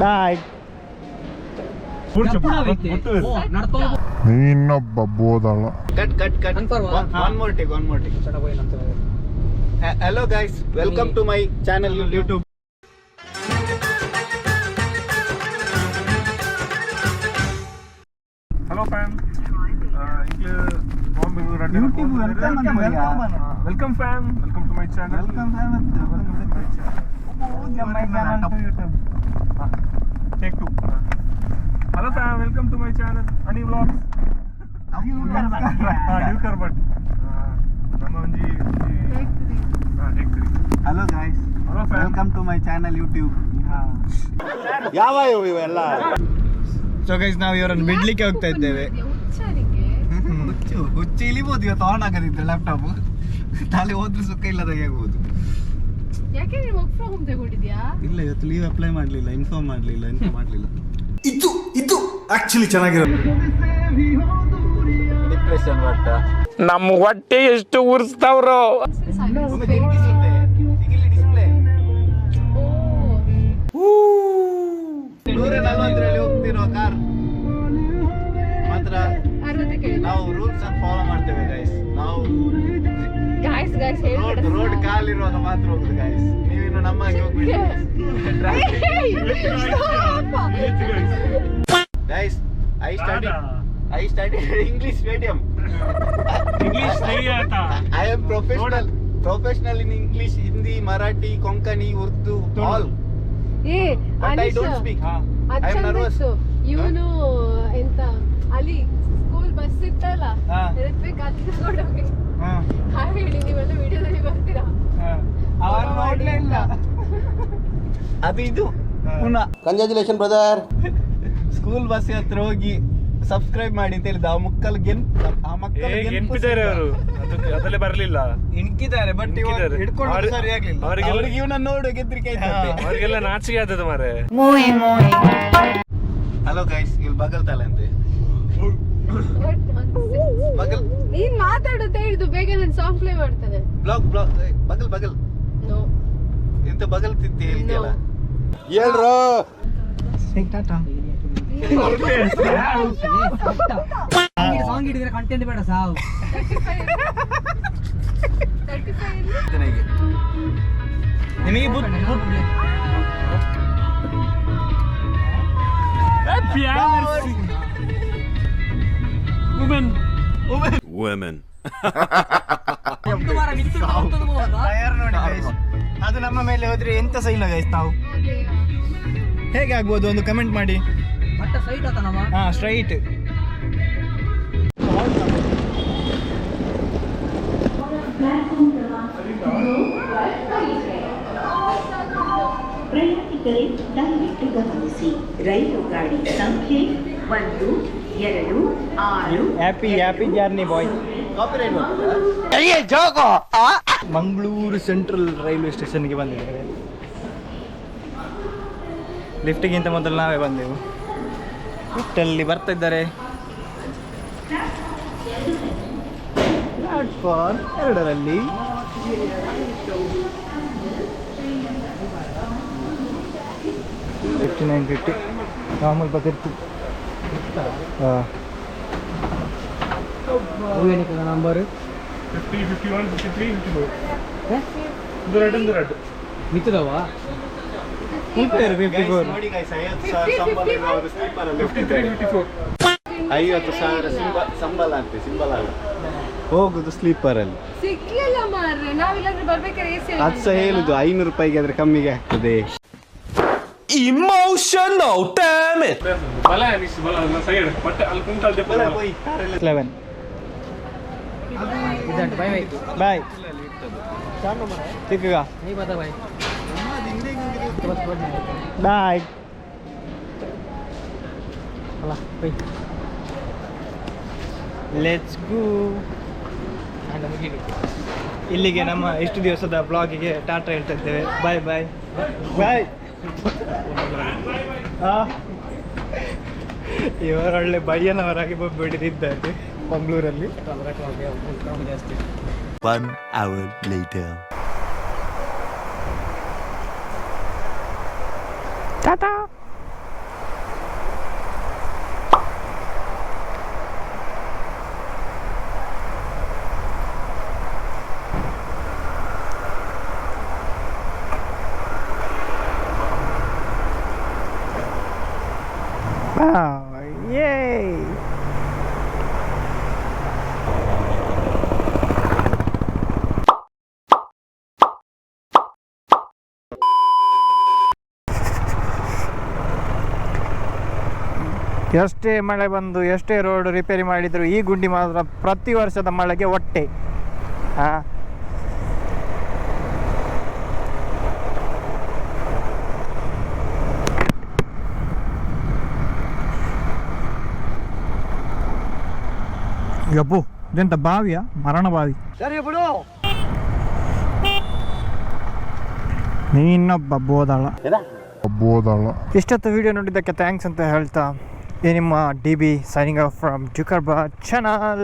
ಬಾಯ್ ನೀನೊಬ್ಬ ಬೋದಲ್ಲ cut cut cut? One more take one more take hello guys welcome to my channel YouTube hello fan YouTube welcome ಅಂತ ಮರ್ಯಾ. Welcome fan welcome to my channel take two hello fam welcome to my channel any vlogs ಡ್ಯೂಕರ್ but ನಮ್ಮ ಒಂಜಿ take three hello guys hello fan welcome to my channel YouTube ಯಾವ ಇವೆಲ್ಲ? So guys ನಾವು ಇವರನ್ನು ಬಿಡ್ಲಿಕ್ಕೆ ಹೋಗ್ತಾ ಇದ್ದೇವೆ. ಹುಚ್ಚು ಹುಚ್ಚು ಇಳಿಬೋದು ಇವತ್ತು ಆನ್ ಆಗದಿದ್ರೆ ಲ್ಯಾಪ್ಟಾಪ್ ನಾಳೆ ಹೋದ್ರೆ ಸುಖ ಇಲ್ಲದಾಗೆ ಆಗ್ಬೋದು ಯಾಕೆ ನೀವು ವರ್ಕ್ ಫ್ರಮ್ ಹೋಮ್ ತಗೊಂಡಿದ್ಯಾ? ಇಲ್ಲ ಇವತ್ತು ಲೀವ್ ಅಪ್ಲೈ ಮಾಡಲಿಲ್ಲ ಇನ್ಫಾರ್ಮ್ ಮಾಡಲಿಲ್ಲ ಇನ್ಫಾರ್ಮ್ ಮಾಡಲಿಲ್ಲ. ಇತ್ತು ಇತ್ತು ಆಕ್ಚುಲಿ ಚೆನ್ನಾಗಿರೋದು ಡಿಪ್ರೆಷನ್ ಬಟ್ ನಮ್ಮ ಹೊಟ್ಟೆ ಎಷ್ಟು ಉರಿಸ್ತಾವ್ರೋ. ರೋಡ್ ಮಾತ್ರ ಗಾಯ್ಸ್ ನೀವಿನ್ನು ನಮ್ಮ ಹಾಗೆ guys I study I study English medium English I am professional professional in English Hindi Marathi Konkani Urdu all ಏ I don't speak I am nervous ಇವನು ಎಂತ ಅಲ್ಲಿ ಸ್ಕೂಲ್ ಬಸ್ ಇತ್ತಲ್ಲ? ಋತ್ವಿಕ್ ನೋಡೋಕೆ ಹಾಗೆ ಹೇಳಿ ನೀವೆಲ್ಲ ವಿಡಿಯೋದಲ್ಲಿ ಬರ್ತೀರಾ? ಅವನು ನೋಡ್ಲೇ ಇಲ್ಲ. ಅದು ಇದು. ಪುನಃ. ಕಂಗ್ರ್ಯಾಚುಲೇಷನ್ ಬ್ರದರ್ ಸ್ಕೂಲ್ ಬಸ್ ಹತ್ರ ಹೋಗಿ ಸಬ್ಸ್ಕ್ರೈಬ್ ಮಾಡಿ ಅಂತ ಹೇಳಿದ ಆ ಮಕ್ಕಳು ಗೆನ್ ಆ ಮಕ್ಕಳು ಗೆನ್ಪಿದ್ದಾರೆ ಅವರು. ಅದಲ್ಲೇ ಬರಲಿಲ್ಲ. ಇಣ್ಕಿದ್ದಾರೆ ಬಟ್ ಇಣ್ಕಿದ್ದಾರೆ. ಹಿಡ್ಕೊಂಡು ಅವ್ರು- ಸರಿ ಆಗ್ಲಿಲ್ಲ ಅವ್ರಿಗೆಲ್ಲ- ಅವ್ರಿಗೆ ಇವನ ನೋಡು ಗೆದ್ರಿಕೆ ಅವರಿಗೆಲ್ಲ ನಾಚಿಕೆ ಆದದ್ದು ಮಾರೆ. ಹಲೋ ಗೈಸ್ ಇಲ್ಲಿ ಬಗಲ್ ತಲೆ ಅಂತೆ. ಬಗಲ್ ನೀನ್ ಮಾತಾಡುತ್ತೆ ಹೇಳಿದ್ದು ಬೇಗ ನಾನು ಸಾಂಗ್ ಪ್ಲೇ ಮಾಡ್ತಾನೆ. ಬ್ಲಾಗ್ ಬ್ಲಾಗ್ ಬಗಲ್ ಬಗಲ್. ನೋ ಇಂತ ಬಗಲ್ ತಿಂತಿ ಹೇಳ್ತಿಯಲ್ಲ? ಹೇಳ್ರು. ಟಾಟಾ ಸಾಂಗ್ ಹಿಡಿದ್ರೆ ಕಂಟೆಂಟ್ ಬೇಡ ಸಾವು. ನಿಮಗೆ ಬುದ್ ಬುದ್ guys. ಅದು ನಮ್ಮ ಮೇಲೆ ಹೋದ್ರೆ ಎಂತ ಸಹ ಇಲ್ಲ ಗೈಸ್ ನಾವು ಹೇಗೆ ಆಗ್ಬೋದು ಒಂದು ಕಮೆಂಟ್ ಮಾಡಿ. ಹಾ ಸ್ಟ್ರೈಟ್ ಪ್ರಯಾಣಿಕರೇ ದಯವಿಟ್ಟು ಗಮನಿಸಿ. ರೈಲು ಗಾಡಿ ಸಂಖ್ಯೆ ಒಂದು. ಎರಡು ಆರು happy happy journey bye Mangaluru central railway ಸ್ಟೇಷನ್ಗೆ ಬಂದಿದ್ದೇವೆ. ಲಿಫ್ಟ್ಗಿಂತ ಮೊದಲು ನಾವೇ ಬಂದೆವು. ಲಿಫ್ಟಲ್ಲಿ ಬರ್ತಾ ಇದ್ದಾರೆ. ಪ್ಲಾಟ್ಫಾರ್ಮ್ ಎರಡರಲ್ಲಿ. ಫಿಫ್ಟಿ ನೈನ್ ಫಿಫ್ಟಿ ನಾರ್ಮಲ್ ಹಾಂ number fifty fifty one fifty three fifty four ಇದು ರೆಡ್ ಒಂದು ರೆಡ್ ಮಿತ್ತದವ ಫಿಫ್ಟಿ ಫಿಫ್ಟಿ ಫೋರ್ ನೋಡಿ ಫಿಫ್ಟಿ ತ್ರೀ ಫಿಫ್ಟಿ ಫೋರ್ ಐವತ್ತು ಸಾವಿರ ಸಿಂಬಲ್ ಸಂಬಳ ಸಿಂಬಲ್ ಅಲ್ಲ. ಹೋಗುದು ಸ್ಲೀಪರ್ ಅಲ್ಲಿ. ಸಿಗ್ಲಿಲ್ಲ ಮಾರ್ರೆ ನಾವಿಲ್ಲಾಂದ್ರೆ ಬರ್ಬೇಕಾದ್ರೆ ಅದು ಸಹ ಹೇಳುದು ಐನೂರು ರೂಪಾಯಿಗೆ ಆದ್ರೆ ಕಮ್ಮಿಗೆ ಆಗ್ತದೆ. ಲೆವೆನ್ ಇದಂಟು ಬೈ ಬೈ ಬಾಯ್ ಚಿಕ್ಕಗ ನೀ ಬಾಯ್ ಲೆಟ್ಸ್ ಗೋ ಇಲ್ಲಿಗೆ ನಮ್ಮ ಇಷ್ಟು ದಿವಸದ ಬ್ಲಾಗಿಗೆ ಟಾಟಾ ಹೇಳ್ತಾ ಇದ್ದೇವೆ. ಬಾಯ್ ಬಾಯ್ ಬಾಯ್ ಇವರೊಳ್ಳೆ ಬಯ್ಯನವರಾಗಿ ಬಂದ್ಬಿಟ್ಟಿದ್ದಾರೆ ಮಂಗಳೂರಲ್ಲಿ. ಜಾಸ್ತಿ ಒನ್ ಅವರ್ ಲೇಟರ್ Yay! ಎಷ್ಟೇ ಮಳೆ ಬಂದು ಎಷ್ಟೇ ರೋಡ್ ರಿಪೇರಿ ಮಾಡಿದ್ರು ಈ ಗುಂಡಿ ಮಾತ್ರ ಪ್ರತಿ ವರ್ಷದ ಮಳೆಗೆ ಹೊಟ್ಟೆ. ಹಾ ಯಪ್ಪು ಇದೆಂತ ಬಾವಿಯ? ಮರಣ ಬಾವಿ. ಸರಿ ಬಿಡು. ನೀನೊಬ್ಬ ಬೋದಾಳ. ಬೋದಾಳ. ಇಷ್ಟೊತ್ತು ವಿಡಿಯೋ ನೋಡಿದ್ದಕ್ಕೆ ಥ್ಯಾಂಕ್ಸ್ ಅಂತ ಹೇಳ್ತಾ. ಈ ನಿಮ್ಮ D B signing off from ಜುಕರ್ಬಾ channel